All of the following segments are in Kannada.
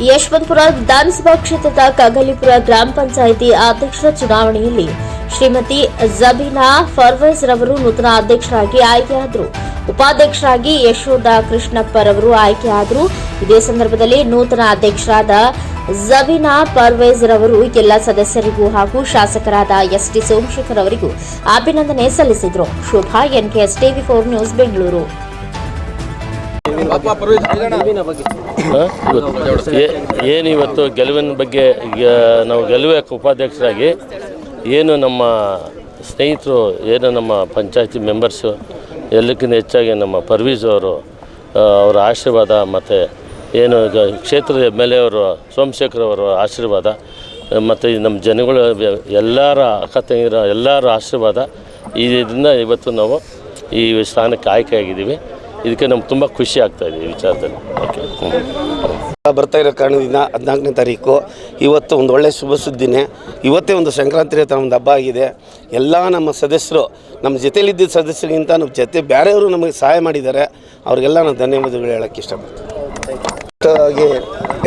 ಯಶವಂತಪುರ ವಿಧಾನಸಭಾ ಕ್ಷೇತ್ರದ ಕಗಲಿಪುರ ಗ್ರಾಮ ಪಂಚಾಯಿತಿ ಅಧ್ಯಕ್ಷರ ಚುನಾವಣೆಯಲ್ಲಿ ಶ್ರೀಮತಿ ಜಬೀನಾ ಫರ್ವೇಜ್ ರವರು ನೂತನ ಅಧ್ಯಕ್ಷರಾಗಿ ಆಯ್ಕೆಯಾದರು. ಉಪಾಧ್ಯಕ್ಷರಾಗಿ ಯಶೋಧ ಕೃಷ್ಣಪ್ಪರವರು ಆಯ್ಕೆಯಾದರು. ಇದೇ ಸಂದರ್ಭದಲ್ಲಿ ನೂತನ ಅಧ್ಯಕ್ಷರಾದ ಜಬೀನಾ ಪರ್ವೇಜ್ ರವರು ಎಲ್ಲ ಸದಸ್ಯರಿಗೂ ಹಾಗೂ ಶಾಸಕರಾದ ಎಸ್ ಟಿ ಸೋಮಶೇಖರ್ ಅವರಿಗೂ ಅಭಿನಂದನೆ ಸಲ್ಲಿಸಿದರು. Shobha, NKS TV four news, Bengaluru. ಏನು ಇವತ್ತು ಗೆಲುವಿನ ಬಗ್ಗೆ ನಾವು ಗೆಲುವೆ ಉಪಾಧ್ಯಕ್ಷರಾಗಿ ಏನು ನಮ್ಮ ಸ್ನೇಹಿತರು, ಏನು ನಮ್ಮ ಪಂಚಾಯತಿ ಮೆಂಬರ್ಸು ಎಲ್ಲಕ್ಕಿಂತ ಹೆಚ್ಚಾಗಿ ನಮ್ಮ ಪರ್ವೀಸ್ ಅವರು ಅವರ ಆಶೀರ್ವಾದ ಮತ್ತು ಏನು ಈಗ ಕ್ಷೇತ್ರದ ಎಂ ಎಲ್ ಎ ಅವರು, ಸೋಮಶೇಖರ್ ಅವರ ಆಶೀರ್ವಾದ, ಮತ್ತು ನಮ್ಮ ಜನಗಳ ಎಲ್ಲರ ಅಕ್ಕ ತಂಗಿರ ಎಲ್ಲರ ಆಶೀರ್ವಾದ ಇದರಿಂದ ಇವತ್ತು ನಾವು ಈ ಸ್ಥಾನಕ್ಕೆ ಆಯ್ಕೆಯಾಗಿದ್ದೀವಿ. ಇದಕ್ಕೆ ನಮ್ಗೆ ತುಂಬ ಖುಷಿ ಆಗ್ತಾ ಇದೆ ಈ ವಿಚಾರದಲ್ಲಿ. ಓಕೆ ಬರ್ತಾ ಇರೋ ಕಾರಣದಿಂದ ಹದಿನಾಲ್ಕನೇ ತಾರೀಕು. ಇವತ್ತು ಒಂದು ಒಳ್ಳೆಯ ಶುಭ ಸುದ್ದಿನೇ. ಇವತ್ತೇ ಒಂದು ಸಂಕ್ರಾಂತಿ ಹತ್ರ ಒಂದು ಹಬ್ಬ ಆಗಿದೆ. ಎಲ್ಲ ನಮ್ಮ ಸದಸ್ಯರು, ನಮ್ಮ ಜೊತೆಯಲ್ಲಿದ್ದ ಸದಸ್ಯರಿಗಿಂತ ನಮ್ಮ ಜೊತೆ ಬೇರೆಯವರು ನಮಗೆ ಸಹಾಯ ಮಾಡಿದ್ದಾರೆ. ಅವ್ರಿಗೆಲ್ಲ ನಾನು ಧನ್ಯವಾದಗಳು ಹೇಳೋಕ್ಕೆ ಇಷ್ಟಪಡ್ತೀನಿ.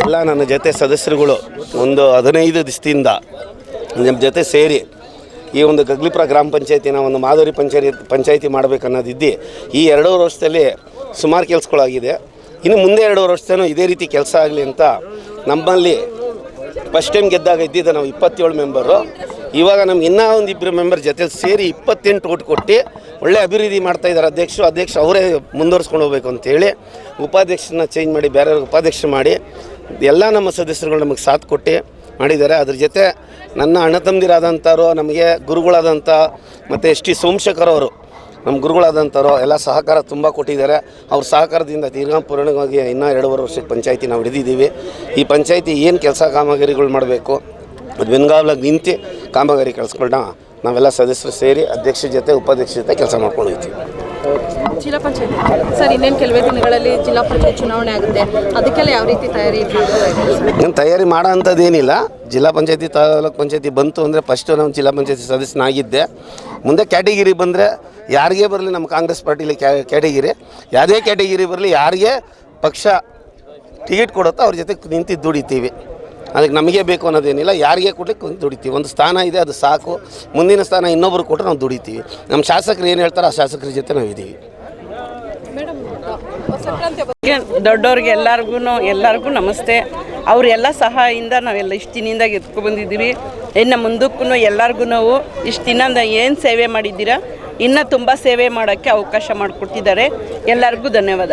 ಎಲ್ಲ ನನ್ನ ಜೊತೆ ಸದಸ್ಯರುಗಳು ಒಂದು ಹದಿನೈದು ದಿವಸದಿಂದ ನಮ್ಮ ಜೊತೆ ಸೇರಿ ಈ ಒಂದು ಗಗ್ಲಿಪುರ ಗ್ರಾಮ ಪಂಚಾಯತಿನ ಒಂದು ಮಾದರಿ ಪಂಚಾಯತಿ ಪಂಚಾಯತಿ ಮಾಡಬೇಕನ್ನೋದಿದ್ದು, ಈ ಎರಡೂವರೆ ವರ್ಷದಲ್ಲಿ ಸುಮಾರು ಕೆಲಸಗಳಾಗಿದೆ. ಇನ್ನು ಮುಂದೆ ಎರಡು ವರ್ಷದೂ ಇದೇ ರೀತಿ ಕೆಲಸ ಆಗಲಿ ಅಂತ ನಮ್ಮಲ್ಲಿ ಫಸ್ಟ್ ಟೈಮ್ ಗೆದ್ದಾಗ ಇದ್ದಿದ್ದ ನಾವು ಇಪ್ಪತ್ತೇಳು ಮೆಂಬರು ಇವಾಗ ನಮ್ಗೆ ಇನ್ನೂ ಒಂದು ಇಬ್ಬರು ಮೆಂಬರ್ ಜೊತೆ ಸೇರಿ ಇಪ್ಪತ್ತೆಂಟು ಓಟ್ ಕೊಟ್ಟು ಒಳ್ಳೆ ಅಭಿವೃದ್ಧಿ ಮಾಡ್ತಾ ಇದ್ದಾರೆ ಅಧ್ಯಕ್ಷರು, ಅಧ್ಯಕ್ಷ ಅವರೇ ಮುಂದುವರ್ಸ್ಕೊಂಡು ಹೋಗ್ಬೇಕು ಅಂತೇಳಿ ಉಪಾಧ್ಯಕ್ಷರನ್ನ ಚೇಂಜ್ ಮಾಡಿ, ಬೇರೆಯವ್ರಿಗೆ ಉಪಾಧ್ಯಕ್ಷ ಮಾಡಿ ಎಲ್ಲ ನಮ್ಮ ಸದಸ್ಯರುಗಳು ನಮಗೆ ಸಾಥ್ ಕೊಟ್ಟು ಮಾಡಿದ್ದಾರೆ. ಅದ್ರ ಜೊತೆ ನನ್ನ ಅಣ್ಣ ತಮ್ಮದಿರಾದಂಥವ್ರು, ನಮಗೆ ಗುರುಗಳಾದಂಥ ಮತ್ತು ಎಸ್ ಟಿ ಸೋಮಶೇಖರ್ ಅವರು ನಮ್ಮ ಗುರುಗಳಾದಂಥವ್ರು ಎಲ್ಲ ಸಹಕಾರ ತುಂಬ ಕೊಟ್ಟಿದ್ದಾರೆ. ಅವ್ರ ಸಹಕಾರದಿಂದ ತೀರ್ಘಾ ಪೂರ್ಣವಾಗಿ ಇನ್ನೂ ಎರಡೂವರೆ ವರ್ಷಕ್ಕೆ ಪಂಚಾಯಿತಿ ನಾವು ಹಿಡಿದಿದ್ದೀವಿ. ಈ ಪಂಚಾಯಿತಿ ಏನು ಕೆಲಸ ಕಾಮಗಾರಿಗಳು ಮಾಡಬೇಕು, ಅದು ಬೆನ್ಗಾವ್ಲಾಗಿ ನಿಂತು ಕಾಮಗಾರಿ ಕೆಲಸಗಳನ್ನ ನಾವೆಲ್ಲ ಸದಸ್ಯರು ಸೇರಿ ಅಧ್ಯಕ್ಷ ಜೊತೆ ಉಪಾಧ್ಯಕ್ಷ ಜೊತೆ ಕೆಲಸ ಮಾಡ್ಕೊಂಡು ಹೋಗ್ತೀವಿ. ಜಿಲ್ಲಾ ಪಂಚಾಯತ್. ಸರ್, ಇನ್ನೇನು ಕೆಲವೇ ದಿನಗಳಲ್ಲಿ ಜಿಲ್ಲಾ ಪಂಚಾಯತ್ ಚುನಾವಣೆ ಆಗುತ್ತೆ. ಅದಕ್ಕೆಲ್ಲ ಯಾವ ರೀತಿ ತಯಾರಿ ಏನು ತಯಾರಿ ಮಾಡೋ ಅಂಥದ್ದು ಏನಿಲ್ಲ ಜಿಲ್ಲಾ ಪಂಚಾಯತಿ ತಾಲೂಕು ಪಂಚಾಯತಿ ಬಂತು ಅಂದರೆ ಫಸ್ಟು ನಾವು ಜಿಲ್ಲಾ ಪಂಚಾಯತಿ ಸದಸ್ಯನಾಗಿದ್ದೆ. ಮುಂದೆ ಕ್ಯಾಟಗಿರಿ ಬಂದರೆ ಯಾರಿಗೆ ಬರಲಿ ನಮ್ಮ ಕಾಂಗ್ರೆಸ್ ಪಾರ್ಟಿಲಿ ಕ್ಯಾ, ಕ್ಯಾಟಗಿರಿ. ಯಾವುದೇ ಕ್ಯಾಟಗಿರಿ ಬರಲಿ ಯಾರಿಗೆ ಪಕ್ಷ ಟಿಕೆಟ್ ಕೊಡುತ್ತೋ ಅವ್ರ ಜೊತೆ ನಿಂತು ದುಡಿತೀವಿ. ಅದಕ್ಕೆ ನಮಗೆ ಬೇಕು ಅನ್ನೋದೇನಿಲ್ಲ. ಯಾರಿಗೆ ಕೊಡ್ಲಿಕ್ಕೆ ಒಂದು ದುಡಿತೀವಿ. ಒಂದು ಸ್ಥಾನ ಇದೆ, ಅದು ಸಾಕು. ಮುಂದಿನ ಸ್ಥಾನ ಇನ್ನೊಬ್ರು ಕೊಟ್ಟರೆ ನಾವು ದುಡಿತೀವಿ. ನಮ್ಮ ಶಾಸಕರು ಏನು ಹೇಳ್ತಾರೋ ಆ ಶಾಸಕರ ಜೊತೆ ನಾವು ಇದ್ದೀವಿ ಮೇಡಮ್ ಸಂಕ್ರಾಂತಿ ಹಬ್ಬ ಗೆ ದೊಡ್ಡವ್ರಿಗೆ ಎಲ್ಲರಿಗೂ ಎಲ್ಲರಿಗೂ ನಮಸ್ತೆ. ಅವರೆಲ್ಲ ಸಹಾಯಿಂದ ನಾವೆಲ್ಲ ಇಷ್ಟು ದಿನದಿಂದ ಎತ್ಕೊ ಬಂದಿದ್ದೀವಿ. ಇನ್ನು ಮುಂದಕ್ಕೂ ಎಲ್ಲರಿಗೂ ನಾವು ಇಷ್ಟು ದಿನ ಏನು ಸೇವೆ ಮಾಡಿದ್ದೀರಾ, ಇನ್ನೂ ತುಂಬ ಸೇವೆ ಮಾಡೋಕ್ಕೆ ಅವಕಾಶ ಮಾಡಿಕೊಟ್ಟಿದ್ದಾರೆ. ಎಲ್ಲರಿಗೂ ಧನ್ಯವಾದ.